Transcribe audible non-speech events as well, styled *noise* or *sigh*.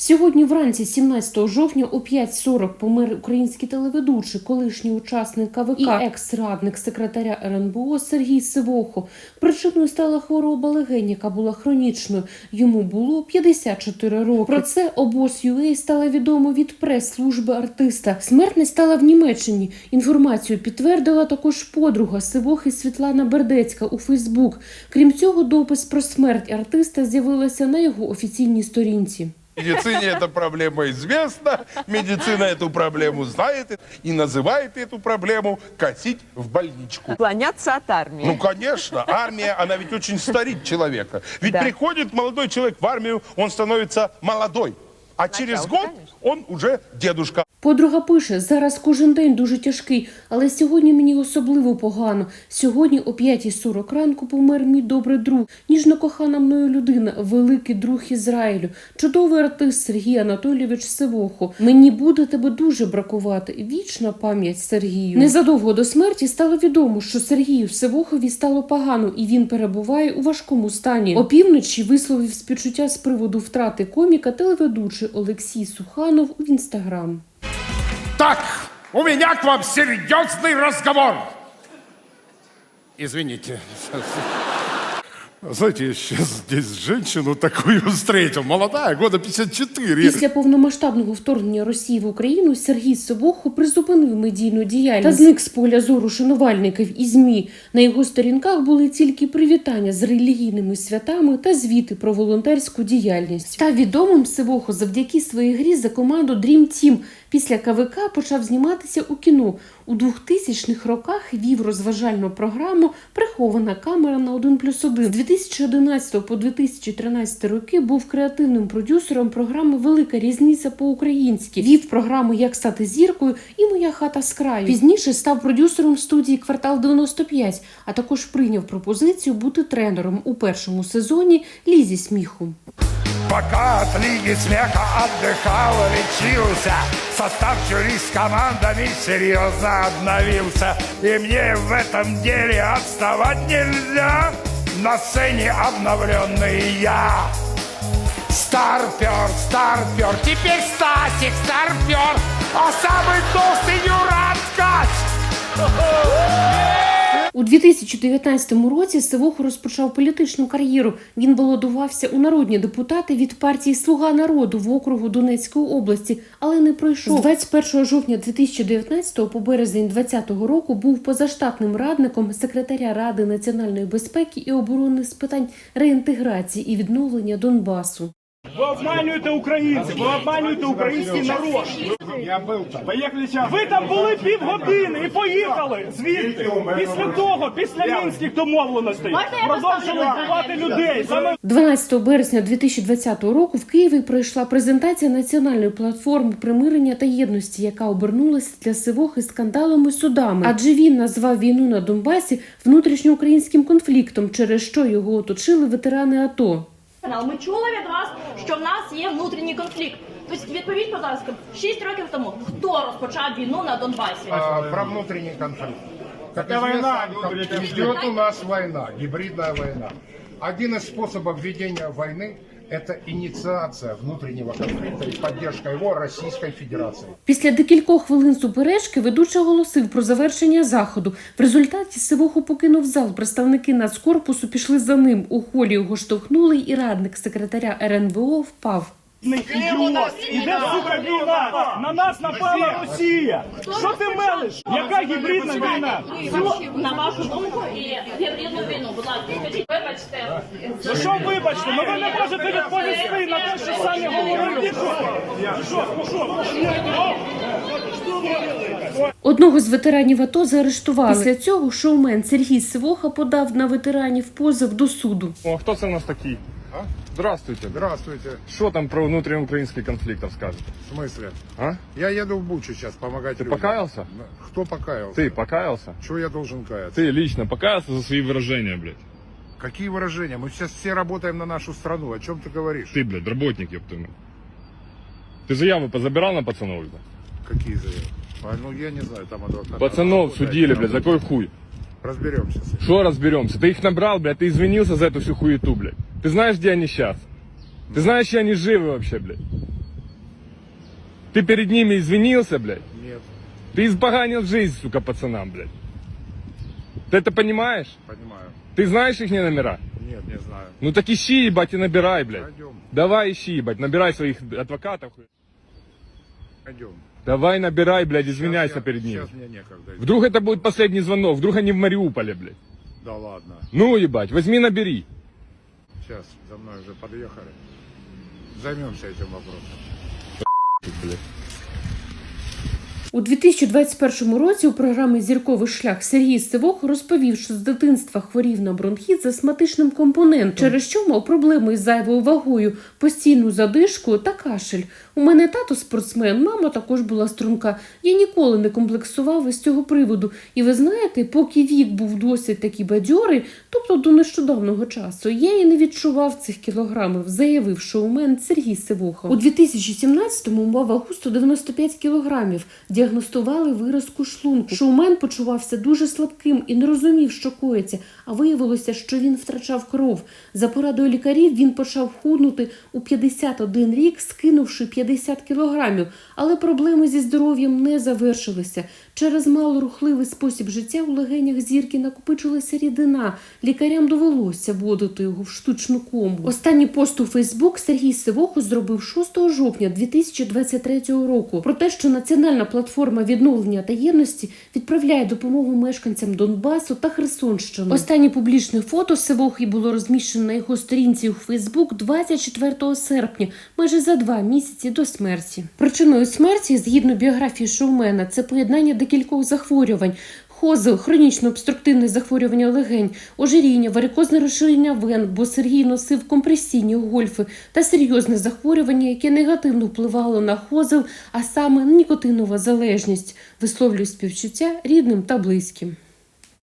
Сьогодні вранці, 17 жовтня, о 5.40 помер український телеведучий, колишній учасник КВК і екс-радник секретаря РНБО Сергій Сивохо. Причиною стала хвороба легень, яка була хронічною. Йому було 54 роки. Про це обоз UA стало відомо від прес-служби артиста. Смерть не стала в Німеччині. Інформацію підтвердила також подруга Сивохи Світлана Бердецька у Фейсбук. Крім цього, допис про смерть артиста з'явилася на його офіційній сторінці. Медицине эта проблема известна, медицина эту проблему знает и называет эту проблему «катить в больничку». Уклоняться от армии. Ну, конечно, армия, она ведь очень старит человека. Ведь Да. приходит молодой человек в армию, он становится молодой. А через год он уже дедушка. Подруга пише: зараз кожен день дуже тяжкий, але сьогодні мені особливо погано. Сьогодні о 5.40 ранку помер мій добрий друг, ніжно кохана мною людина, великий друг Ізраїлю, чудовий артист Сергій Анатолійович Сивохо. Мені буде тебе дуже бракувати. Вічна пам'ять Сергію. Незадовго до смерті стало відомо, що Сергію Сивохові стало погано, і він перебуває у важкому стані. Опівночі висловив співчуття з приводу втрати коміка телеведучий Олексій Суханов у інстаграм. Так, у меня к вам серьезный разговор. Извините. Знаете, я сейчас здесь женщину такую *laughs* встретил, молодая, года 54. Після повномасштабного вторгнення Росії в Україну Сергій Собохо призупинив медійну діяльність та зник з поля зору шанувальників і змі. На його сторінках були тільки привітання з релігійними святами та звіти про волонтерську діяльність. Став відомим Сивохо завдяки своїй грі за команду Dream Team. Після КВК почав зніматися у кіно. У 2000-х роках вів розважальну програму Прихована камера на 1 плюс 1. З 2011 по 2013 роки був креативним продюсером програми Велика різниця по-українськи. Вів програму Як стати зіркою і Моя хата з краю. Пізніше став продюсером студії Квартал 95, а також прийняв пропозицію бути тренером у першому сезоні Лізі сміху. Пока от Лиги Смеха отдыхал, лечился Состав жюри с командами серьезно обновился И мне в этом деле отставать нельзя На сцене обновленный я. Старпер, старпер, теперь Стасик старпер. А самый толстый Юра Ткач У 2019 році Сивохо розпочав політичну кар'єру. Він балотувався у народні депутати від партії Слуга народу в округу Донецької області, але не пройшов. З 21 жовтня 2019 по березень 2020 року був позаштатним радником секретаря Ради національної безпеки і оборони з питань реінтеграції і відновлення Донбасу. Ви обманюєте українців, ви обманюєте український народ. Я был там. Поїхали зараз. Ви там були півгодини і поїхали звідти. Після того, після мінських домовленостей, продовжили вбивати людей. Саме 12 березня 2020 року в Києві пройшла презентація національної платформи примирення та єдності, яка обернулася для Сивохи скандалами судами. Адже він назвав війну на Донбасі внутрішньоукраїнським конфліктом, через що його оточили ветерани АТО. Канал. Ми чули від вас, що в нас є внутрішній конфлікт. Тобто відповідь, будь ласка, 6 років тому хто розпочав війну на Донбасі? А, про внутрішній конфлікт. Как Это война, идет у нас война, гибридная война. Один из способов ведения войны – это ініціація внутрішнього конфлікту і поддержка його Російської Федерації. Після декількох хвилин суперечки ведучий оголосив про завершення заходу. В результаті Сивуху покинув зал. Представники нацкорпусу пішли за ним. У холі його штовхнули, і радник секретаря РНБО впав. Ідіот. Іде сука війна. На нас напала Росія. Що ти мелиш? Яка гібридна війна? На вашу думку, і гібридну війну. Будь ласка, скажіть, вибачте. Ну що вибачте, ну ви не можете відповісти на те, що самі говорили. Ти що? Що? Ну що? Одного з ветеранів АТО заарештували. Після цього шоумен Сергій Сивоха подав на ветеранів позов до суду. О, хто це у нас такий? А? Здравствуйте. Здравствуйте. Що там про внутрішньоукраїнський конфлікт розкажете? В смысле? А? Я еду в Бучу сейчас помогать Ты людям. покаялся? Кто покаялся? Ты покаялся? Чего я должен каяться? Ты лично покаялся за свои выражения, блядь? Какие выражения? Мы сейчас все работаем на нашу страну. О чем ты говоришь? Ты, блядь, работник, ёптуй мать. Ты заявы позабирал на пацанов, блядь? Какие заявки? А, Ну, я не знаю, там адвокат. Пацанов судили, блядь, за какой хуй? Разберемся с этим. Что разберемся? Ты их набрал, блядь, ты извинился за эту всю хуету, блядь. Ты знаешь, где они сейчас? Ты знаешь, где они живы вообще, блядь? Ты перед ними извинился, блядь? Нет, Ты избаганил жизнь, сука, пацанам, блядь. Ты это понимаешь? понимаю. Ты знаешь их номера? Нет, не знаю. Ну так ищи, ебать, и набирай, блядь. Пойдем, Давай ищи, ебать, набирай своих адвокатов. пойдем. Давай набирай, блядь, извиняйся я- перед ними. Сейчас мне некогда. Вдруг это будет последний звонок, вдруг они в Мариуполе, блядь. Да ладно. Ну, ебать, возьми, набери. Сейчас за мной уже подъехали. Займемся этим вопросом. У 2021 році у програмі Зірковий шлях Сергій Сивох розповів, що з дитинства хворів на бронхіт з астматичним компонентом, через що мав проблеми із зайвою вагою, постійну задишку та кашель. У мене тато спортсмен, мама також була струнка. Я ніколи не комплексував із цього приводу. І ви знаєте, поки вік був досить такий бадьорий, тобто до нещодавнього часу, я і не відчував цих кілограмів, заявив шоумен Сергій Сивоха. У 2017-му мав вагу 195 кілограмів. Діагностували виразку шлунку. Шоумен почувався дуже слабким і не розумів, що коїться. А виявилося, що він втрачав кров. За порадою лікарів він почав худнути у 51 рік, скинувши 50 кілограмів. Але проблеми зі здоров'ям не завершилися. Через малорухливий спосіб життя у легенях зірки накопичилася рідина. Лікарям довелося вводити його в штучну кому. Останній пост у Фейсбук Сергій Сивоху зробив 6 жовтня 2023 року про те, що національна платформа відновлення та єдності відправляє допомогу мешканцям Донбасу та Херсонщини. Останнє публічне фото Сивохи було розміщено на його сторінці у Фейсбук 24 серпня, майже за два місяці до смерті. Причиною смерті, згідно біографії шоумена, це поєднання декількох захворювань. Хозел, хронічне обструктивне захворювання легень, ожиріння, варикозне розширення вен, бо Сергій носив компресійні гольфи та серйозне захворювання, яке негативно впливало на хозел, а саме нікотинова залежність, висловлює співчуття рідним та близьким.